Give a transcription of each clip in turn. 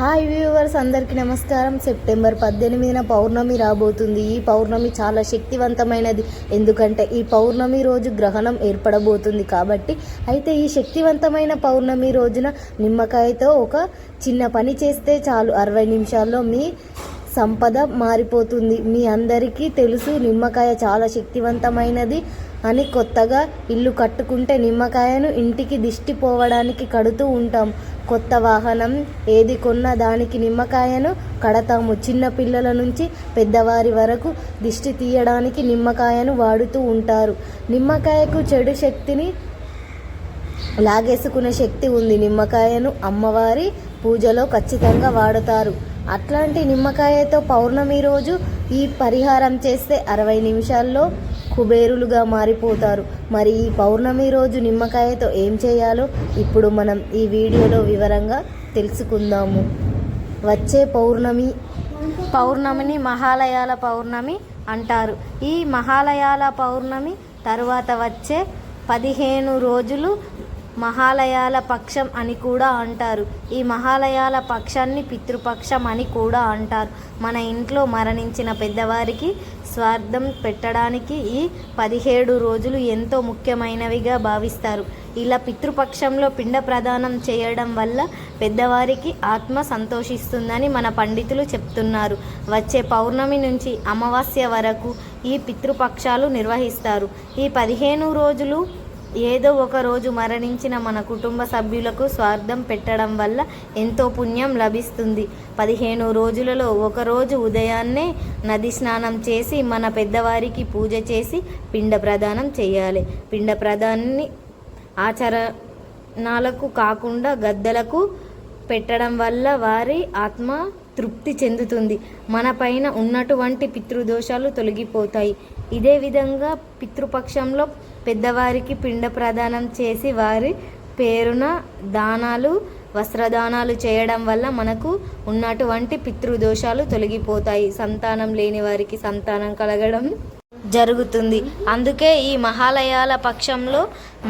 Hi viewers అందరికీ నమస్కారం. September పద్దెనిమిదిన పౌర్ణమి రాబోతుంది. ఈ పౌర్ణమి చాలా శక్తివంతమైనది. ఎందుకంటే ఈ పౌర్ణమి రోజు గ్రహణం ఏర్పడబోతుంది కాబట్టి అయితే ఈ శక్తివంతమైన పౌర్ణమి రోజున నిమ్మకాయతో ఒక చిన్న పని చేస్తే చాలు. అరవై నిమిషాల్లో మీ సంపద మారిపోతుంది. మీ అందరికీ తెలుసు నిమ్మకాయ చాలా శక్తివంతమైనది అని కొత్తగా ఇల్లు కట్టుకుంటే నిమ్మకాయను ఇంటికి దిష్టి పోవడానికి కడుతూ ఉంటాం. కొత్త వాహనం ఏది కొన్నా దానికి నిమ్మకాయను కడతాము. చిన్న పిల్లల నుంచి పెద్దవారి వరకు దిష్టి తీయడానికి నిమ్మకాయను వాడుతూ ఉంటారు. నిమ్మకాయకు చెడు శక్తిని లాగేసుకునే శక్తి ఉంది. నిమ్మకాయను అమ్మవారి పూజలో ఖచ్చితంగా వాడతారు. అట్లాంటి నిమ్మకాయతో పౌర్ణమి రోజు ఈ పరిహారం చేస్తే అరవై నిమిషాల్లో కుబేరులుగా మారిపోతారు. మరి ఈ పౌర్ణమి రోజు నిమ్మకాయతో ఏం చేయాలో ఇప్పుడు మనం ఈ వీడియోలో వివరంగా తెలుసుకుందాము. వచ్చే పౌర్ణమి పౌర్ణమిని మహాలయాల పౌర్ణమి అంటారు. ఈ మహాలయాల పౌర్ణమి తరువాత వచ్చే పదిహేను రోజులు మహాలయాల పక్షం అని కూడా అంటారు. ఈ మహాలయాల పక్షాన్ని పితృపక్షం అని కూడా అంటారు. మన ఇంట్లో మరణించిన పెద్దవారికి స్వార్థం పెట్టడానికి ఈ పదిహేడు రోజులు ఎంతో ముఖ్యమైనవిగా భావిస్తారు. ఇలా పితృపక్షంలో పిండ ప్రదానం చేయడం వల్ల పెద్దవారికి ఆత్మ సంతోషిస్తుందని మన పండితులు చెప్తున్నారు. వచ్చే పౌర్ణమి నుంచి అమావాస్య వరకు ఈ పితృపక్షాలు నిర్వహిస్తారు. ఈ పదిహేను రోజులు ఏదో ఒక రోజు మరణించిన మన కుటుంబ సభ్యులకు స్వార్థం పెట్టడం వల్ల ఎంతో పుణ్యం లభిస్తుంది. పదిహేను రోజులలో ఒకరోజు ఉదయాన్నే నది స్నానం చేసి మన పెద్దవారికి పూజ చేసి పిండ ప్రదానం చేయాలి. పిండ ప్రదాన్ని ఆచరణాలకు కాకుండా గద్దలకు పెట్టడం వల్ల వారి ఆత్మ తృప్తి చెందుతుంది. మన పైన ఉన్నటువంటి పితృదోషాలు తొలగిపోతాయి. ఇదే విధంగా పితృపక్షంలో పెద్దవారికి పిండ ప్రదానం చేసి వారి పేరున దానాలు వస్త్రదానాలు చేయడం వల్ల మనకు ఉన్నటువంటి పితృదోషాలు తొలగిపోతాయి. సంతానం లేని వారికి సంతానం కలగడం జరుగుతుంది. అందుకే ఈ మహాలయాల పక్షంలో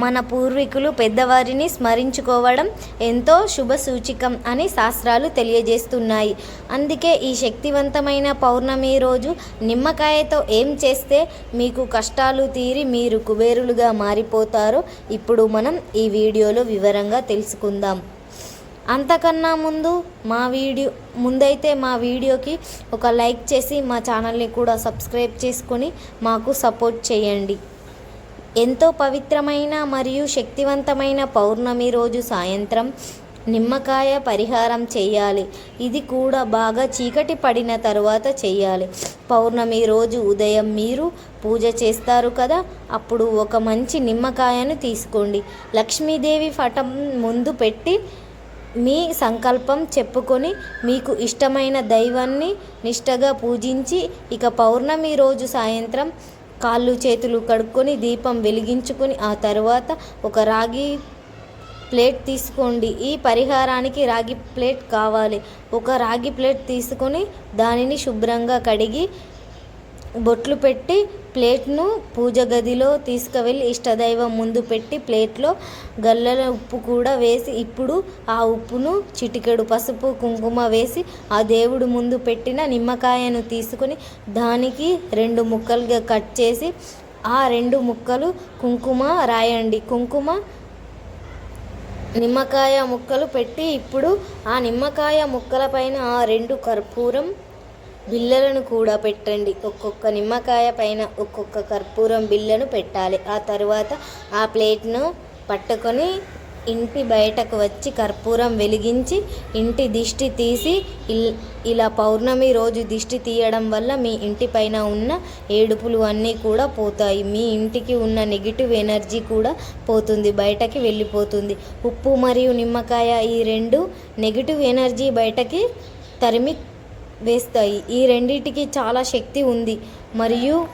మన పూర్వీకులు పెద్దవారిని స్మరించుకోవడం ఎంతో శుభ సూచికం అని శాస్త్రాలు తెలియజేస్తున్నాయి. అందుకే ఈ శక్తివంతమైన పౌర్ణమి రోజు నిమ్మకాయతో ఏం చేస్తే మీకు కష్టాలు తీరి మీరు కుబేరులుగా మారిపోతారో ఇప్పుడు మనం ఈ వీడియోలో వివరంగా తెలుసుకుందాం. అంతకన్నా ముందు మా వీడియో ముందైతే మా వీడియోకి ఒక లైక్ చేసి మా ఛానల్ని కూడా సబ్స్క్రైబ్ చేసుకొని మాకు సపోర్ట్ చేయండి. ఎంతో పవిత్రమైన మరియు శక్తివంతమైన పౌర్ణమి రోజు సాయంత్రం నిమ్మకాయ పరిహారం చేయాలి. ఇది కూడా బాగా చీకటి పడిన తరువాత చేయాలి. పౌర్ణమి రోజు ఉదయం మీరు పూజ చేస్తారు కదా అప్పుడు ఒక మంచి నిమ్మకాయను తీసుకోండి. లక్ష్మీదేవి పటం ముందు పెట్టి మీ సంకల్పం చెప్పుకొని మీకు ఇష్టమైన దైవాన్ని నిష్టగా పూజించి ఇక పౌర్ణమి రోజు సాయంత్రం కాళ్ళు చేతులు కడుక్కొని దీపం వెలిగించుకొని ఆ తర్వాత ఒక రాగి ప్లేట్ తీసుకోండి. ఈ పరిహారానికి రాగి ప్లేట్ కావాలి. ఒక రాగి ప్లేట్ తీసుకొని దానిని శుభ్రంగా కడిగి బొట్లు పెట్టి ప్లేట్ను పూజ గదిలో తీసుకువెళ్ళి ఇష్టదైవం ముందు పెట్టి ప్లేట్లో గల్లల ఉప్పు కూడా వేసి ఇప్పుడు ఆ ఉప్పును చిటికెడు పసుపు కుంకుమ వేసి ఆ దేవుడు ముందు పెట్టిన నిమ్మకాయను తీసుకొని దానికి రెండు ముక్కలుగా కట్ చేసి ఆ రెండు ముక్కలు కుంకుమ రాయండి. కుంకుమ నిమ్మకాయ ముక్కలు పెట్టి ఇప్పుడు ఆ నిమ్మకాయ ముక్కల పైన ఆ రెండు కర్పూరం బిళ్ళలను కూడా పెట్టండి. ఒక్కొక్క నిమ్మకాయ పైన ఒక్కొక్క కర్పూరం బిళ్ళను పెట్టాలి. ఆ తర్వాత ఆ ప్లేట్ను పట్టుకొని ఇంటి బయటకు వచ్చి కర్పూరం వెలిగించి ఇంటి దిష్టి తీసి ఇలా పౌర్ణమి రోజు దిష్టి తీయడం వల్ల మీ ఇంటి పైన ఉన్న ఏడుపులు అన్నీ కూడా పోతాయి. మీ ఇంటికి ఉన్న నెగిటివ్ ఎనర్జీ కూడా పోతుంది బయటకి వెళ్ళిపోతుంది. ఉప్పు మరియు నిమ్మకాయ ఈ రెండు నెగిటివ్ ఎనర్జీ బయటకి తరిమి వేస్తాయి. ఈ రెండింటికి చాలా శక్తి ఉంది. మరియు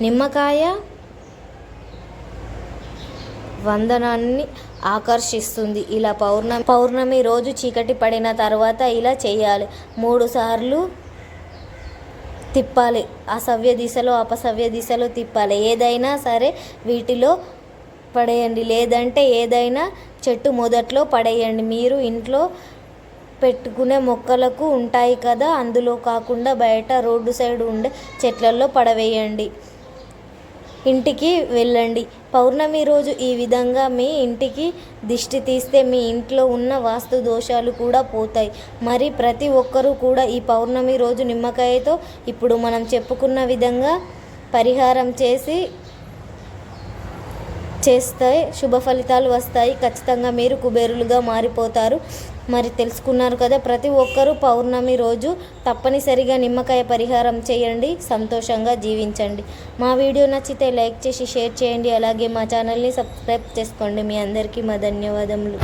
నిమ్మకాయ వందనాన్ని ఆకర్షిస్తుంది. ఇలా పౌర్ణమి పౌర్ణమి రోజు చీకటి పడిన తర్వాత ఇలా చేయాలి. మూడు సార్లు తిప్పాలి. అసవ్య దిశలో అపసవ్య దిశలో తిప్పాలి. ఏదైనా సరే వీటిలో పడేయండి. లేదంటే ఏదైనా చెట్టు మొదట్లో పడేయండి. మీరు ఇంట్లో పెట్టుకునే మొక్కలకు ఉంటాయి కదా అందులో కాకుండా బయట రోడ్డు సైడ్ ఉండే చెట్లలో పడవేయండి. ఇంటికి వెళ్ళండి. పౌర్ణమి రోజు ఈ విధంగా మీ ఇంటికి దిష్టి తీస్తే మీ ఇంట్లో ఉన్న వాస్తు దోషాలు కూడా పోతాయి. మరి ప్రతి ఒక్కరూ కూడా ఈ పౌర్ణమి రోజు నిమ్మకాయతో ఇప్పుడు మనం చెప్పుకున్న విధంగా పరిహారం చేసి చేస్తే శుభ ఫలితాలు వస్తాయి. ఖచ్చితంగా మీరు కుబేరులుగా మారిపోతారు. మరి తెలుసుకున్నారు కదా ప్రతి ఒక్కరూ పౌర్ణమి రోజు తప్పనిసరిగా నిమ్మకాయ పరిహారం చేయండి సంతోషంగా జీవించండి. మా వీడియో నచ్చితే లైక్ చేసి షేర్ చేయండి. అలాగే మా ఛానల్ని సబ్స్క్రైబ్ చేసుకోండి. మీ అందరికీ మా ధన్యవాదములు.